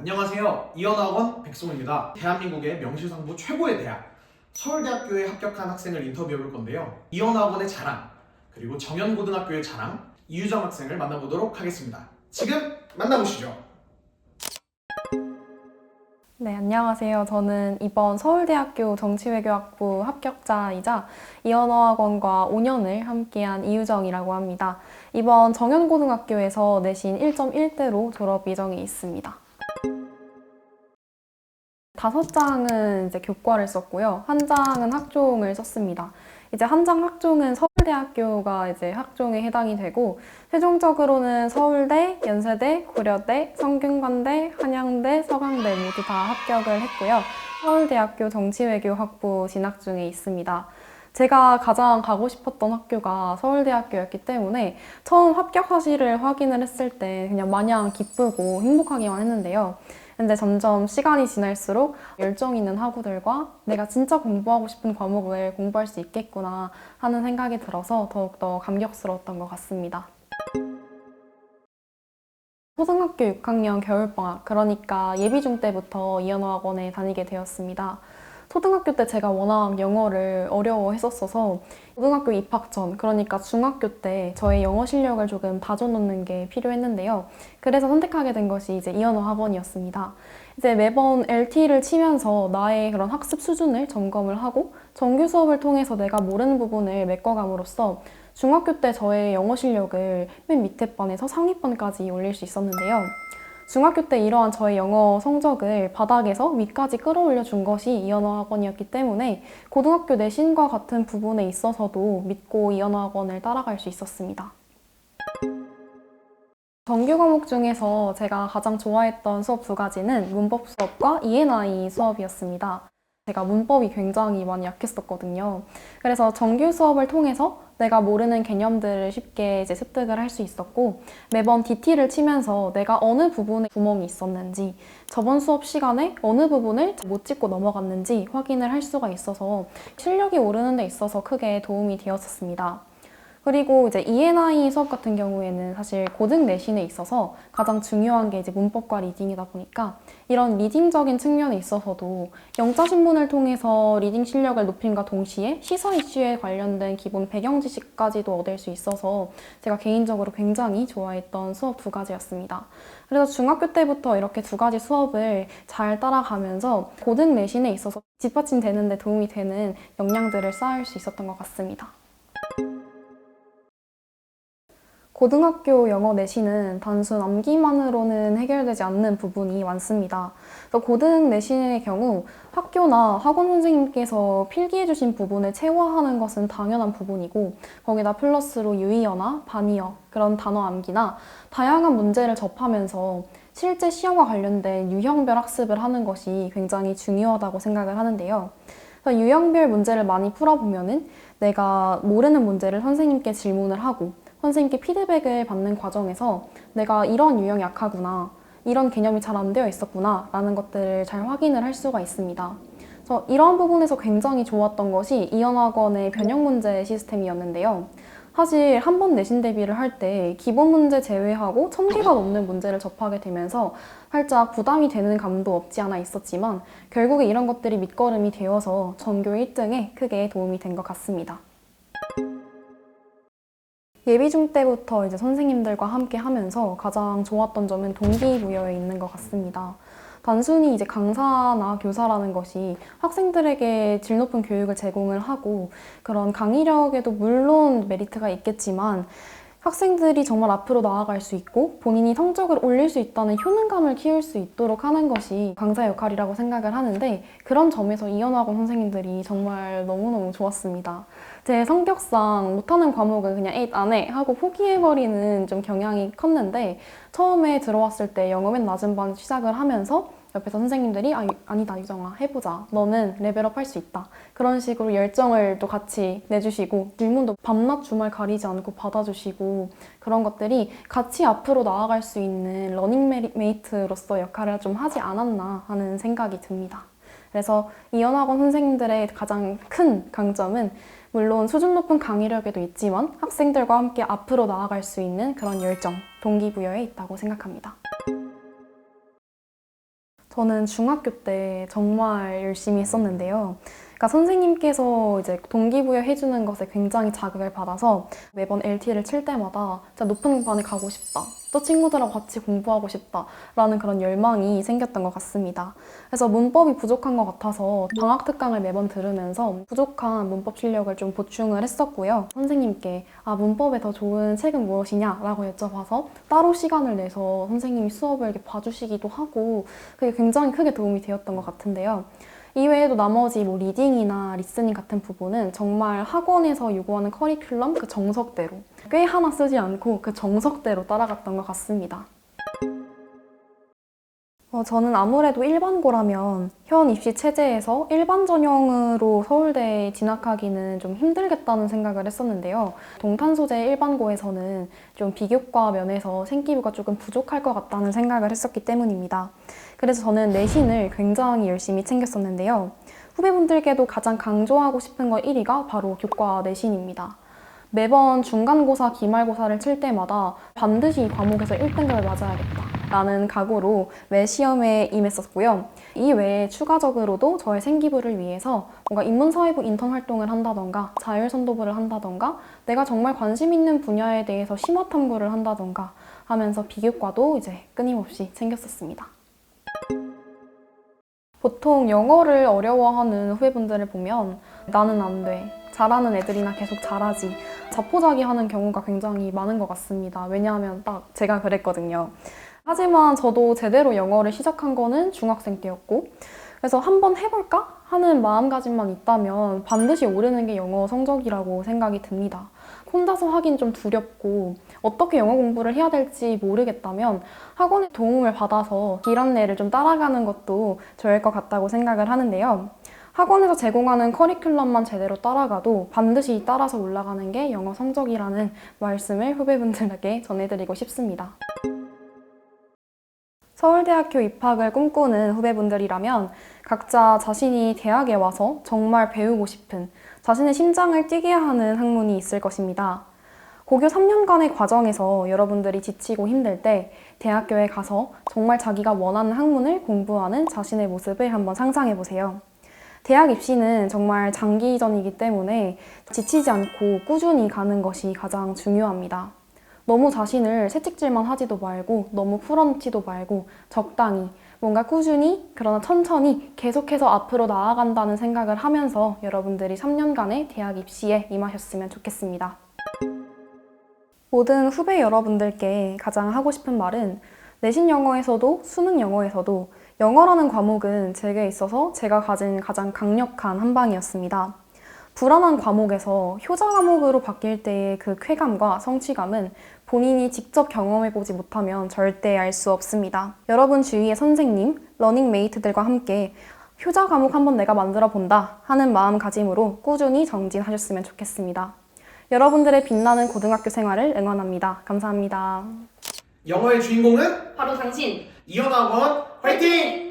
안녕하세요. 이연학원 백송입니다. 대한민국의 명실상부 최고의 대학 서울대학교에 합격한 학생을 인터뷰해 볼 건데요. 이연학원의 자랑 그리고 정연고등학교의 자랑 이유정 학생을 만나보도록 하겠습니다. 지금 만나보시죠. 네, 안녕하세요. 저는 이번 서울대학교 정치외교학부 합격자이자 이언어학원과 5년을 함께한 이유정이라고 합니다. 이번 정연고등학교에서 내신 1.1대로 졸업 예정에 있습니다. 다섯 장은 이제 교과를 썼고요. 한 장은 학종을 썼습니다. 이제 한 장 학종은 서울대학교가 이제 학종에 해당이 되고 최종적으로는 서울대, 연세대, 고려대, 성균관대, 한양대, 서강대 모두 다 합격을 했고요. 서울대학교 정치외교학부 진학 중에 있습니다. 제가 가장 가고 싶었던 학교가 서울대학교였기 때문에 처음 합격 사실을 확인을 했을 때 그냥 마냥 기쁘고 행복하기만 했는데요. 근데 점점 시간이 지날수록 열정 있는 학우들과 내가 진짜 공부하고 싶은 과목을 공부할 수 있겠구나 하는 생각이 들어서 더욱더 감격스러웠던 것 같습니다. 초등학교 6학년 겨울방학, 그러니까 예비중 때부터 이연어학원에 다니게 되었습니다. 초등학교 때 제가 워낙 영어를 어려워했었어서 고등학교 입학 전, 그러니까 중학교 때 저의 영어 실력을 조금 다져놓는 게 필요했는데요. 그래서 선택하게 된 것이 이제 이연어 학원이었습니다. 이제 매번 LT를 치면서 나의 그런 학습 수준을 점검을 하고 정규 수업을 통해서 내가 모르는 부분을 메꿔감으로써 중학교 때 저의 영어 실력을 맨 밑에 반에서 상위반까지 올릴 수 있었는데요. 중학교 때 이러한 저의 영어 성적을 바닥에서 위까지 끌어올려 준 것이 이언어 학원이었기 때문에 고등학교 내신과 같은 부분에 있어서도 믿고 이언어 학원을 따라갈 수 있었습니다. 정규 과목 중에서 제가 가장 좋아했던 수업 두 가지는 문법 수업과 E&I 수업이었습니다. 제가 문법이 굉장히 많이 약했었거든요. 그래서 정규 수업을 통해서 내가 모르는 개념들을 쉽게 이제 습득을 할 수 있었고 매번 DT를 치면서 내가 어느 부분에 구멍이 있었는지 저번 수업 시간에 어느 부분을 못 짚고 넘어갔는지 확인을 할 수가 있어서 실력이 오르는 데 있어서 크게 도움이 되었었습니다. 그리고 이제 E&I 수업 같은 경우에는 사실 고등 내신에 있어서 가장 중요한 게 이제 문법과 리딩이다 보니까 이런 리딩적인 측면에 있어서도 영자 신문을 통해서 리딩 실력을 높임과 동시에 시사 이슈에 관련된 기본 배경 지식까지도 얻을 수 있어서 제가 개인적으로 굉장히 좋아했던 수업 두 가지였습니다. 그래서 중학교 때부터 이렇게 두 가지 수업을 잘 따라가면서 고등 내신에 있어서 뒷받침되는 데 도움이 되는 역량들을 쌓을 수 있었던 것 같습니다. 고등학교 영어 내신은 단순 암기만으로는 해결되지 않는 부분이 많습니다. 고등 내신의 경우 학교나 학원 선생님께서 필기해주신 부분을 체화하는 것은 당연한 부분이고 거기다 플러스로 유의어나 반의어 그런 단어 암기나 다양한 문제를 접하면서 실제 시험과 관련된 유형별 학습을 하는 것이 굉장히 중요하다고 생각을 하는데요. 유형별 문제를 많이 풀어보면은 내가 모르는 문제를 선생님께 질문을 하고 선생님께 피드백을 받는 과정에서 내가 이런 유형이 약하구나, 이런 개념이 잘 안 되어 있었구나 라는 것들을 잘 확인을 할 수가 있습니다. 그래서 이런 부분에서 굉장히 좋았던 것이 이연학원의 변형 문제 시스템이었는데요. 사실 한 번 내신 대비를 할 때 기본 문제 제외하고 천 개가 넘는 문제를 접하게 되면서 살짝 부담이 되는 감도 없지 않아 있었지만 결국에 이런 것들이 밑거름이 되어서 전교 1등에 크게 도움이 된 것 같습니다. 예비중 때부터 이제 선생님들과 함께 하면서 가장 좋았던 점은 동기부여에 있는 것 같습니다. 단순히 이제 강사나 교사라는 것이 학생들에게 질 높은 교육을 제공을 하고 그런 강의력에도 물론 메리트가 있겠지만 학생들이 정말 앞으로 나아갈 수 있고 본인이 성적을 올릴 수 있다는 효능감을 키울 수 있도록 하는 것이 강사 역할이라고 생각을 하는데 그런 점에서 이연학원 선생님들이 정말 너무너무 좋았습니다. 제 성격상 못하는 과목은 그냥 8 안에 하고 포기해버리는 좀 경향이 컸는데 처음에 들어왔을 때 영어 맨 낮은 반 시작을 하면서 옆에서 선생님들이 아, 아니다 유정아 해보자 너는 레벨업 할 수 있다 그런 식으로 열정을 또 같이 내주시고 질문도 밤낮 주말 가리지 않고 받아주시고 그런 것들이 같이 앞으로 나아갈 수 있는 러닝메이트로서 역할을 좀 하지 않았나 하는 생각이 듭니다. 그래서 이연학원 선생님들의 가장 큰 강점은 물론 수준 높은 강의력에도 있지만 학생들과 함께 앞으로 나아갈 수 있는 그런 열정, 동기부여에 있다고 생각합니다. 저는 중학교 때 정말 열심히 했었는데요. 그러니까 선생님께서 이제 동기부여 해주는 것에 굉장히 자극을 받아서 매번 LT를 칠 때마다 진짜 높은 반에 가고 싶다. 또 친구들하고 같이 공부하고 싶다라는 그런 열망이 생겼던 것 같습니다. 그래서 문법이 부족한 것 같아서 방학 특강을 매번 들으면서 부족한 문법 실력을 좀 보충을 했었고요. 선생님께 아 문법에 더 좋은 책은 무엇이냐라고 여쭤봐서 따로 시간을 내서 선생님이 수업을 이렇게 봐주시기도 하고 그게 굉장히 크게 도움이 되었던 것 같은데요. 이외에도 나머지 뭐 리딩이나 리스닝 같은 부분은 정말 학원에서 요구하는 커리큘럼 그 정석대로 꽤 하나 쓰지 않고 그 정석대로 따라갔던 것 같습니다. 어, 저는 아무래도 일반고라면 현 입시 체제에서 일반 전형으로 서울대에 진학하기는 좀 힘들겠다는 생각을 했었는데요. 동탄 소재 일반고에서는 좀 비교과 면에서 생기부가 조금 부족할 것 같다는 생각을 했었기 때문입니다. 그래서 저는 내신을 굉장히 열심히 챙겼었는데요. 후배분들께도 가장 강조하고 싶은 것 1위가 바로 교과 내신입니다. 매번 중간고사, 기말고사를 칠 때마다 반드시 이 과목에서 1등급을 맞아야겠다. 라는 각오로 매 시험에 임했었고요. 이 외에 추가적으로도 저의 생기부를 위해서 뭔가 인문사회부 인턴 활동을 한다던가 자율선도부를 한다던가 내가 정말 관심 있는 분야에 대해서 심화 탐구를 한다던가 하면서 비교과도 이제 끊임없이 챙겼었습니다. 보통 영어를 어려워하는 후배분들을 보면 나는 안 돼. 잘하는 애들이나 계속 잘하지. 자포자기 하는 경우가 굉장히 많은 것 같습니다. 왜냐하면 딱 제가 그랬거든요. 하지만 저도 제대로 영어를 시작한 거는 중학생 때였고, 그래서 한번 해볼까? 하는 마음가짐만 있다면 반드시 오르는 게 영어 성적이라고 생각이 듭니다. 혼자서 하긴 좀 두렵고, 어떻게 영어 공부를 해야 될지 모르겠다면 학원의 도움을 받아서 길 안내를 좀 따라가는 것도 좋을 것 같다고 생각을 하는데요. 학원에서 제공하는 커리큘럼만 제대로 따라가도 반드시 따라서 올라가는 게 영어 성적이라는 말씀을 후배분들에게 전해드리고 싶습니다. 서울대학교 입학을 꿈꾸는 후배분들이라면 각자 자신이 대학에 와서 정말 배우고 싶은 자신의 심장을 뛰게 하는 학문이 있을 것입니다. 고교 3년간의 과정에서 여러분들이 지치고 힘들 때 대학교에 가서 정말 자기가 원하는 학문을 공부하는 자신의 모습을 한번 상상해 보세요. 대학 입시는 정말 장기전이기 때문에 지치지 않고 꾸준히 가는 것이 가장 중요합니다. 너무 자신을 채찍질만 하지도 말고 너무 풀어놓지도 말고 적당히 뭔가 꾸준히 그러나 천천히 계속해서 앞으로 나아간다는 생각을 하면서 여러분들이 3년간의 대학 입시에 임하셨으면 좋겠습니다. 모든 후배 여러분들께 가장 하고 싶은 말은 내신 영어에서도 수능 영어에서도 영어라는 과목은 제게 있어서 제가 가진 가장 강력한 한방이었습니다. 불안한 과목에서 효자 과목으로 바뀔 때의 그 쾌감과 성취감은 본인이 직접 경험해보지 못하면 절대 알 수 없습니다. 여러분 주위의 선생님, 러닝메이트들과 함께 효자 과목 한번 내가 만들어 본다 하는 마음가짐으로 꾸준히 정진하셨으면 좋겠습니다. 여러분들의 빛나는 고등학교 생활을 응원합니다. 감사합니다. 영어의 주인공은 바로 당신 이현학원 화이팅!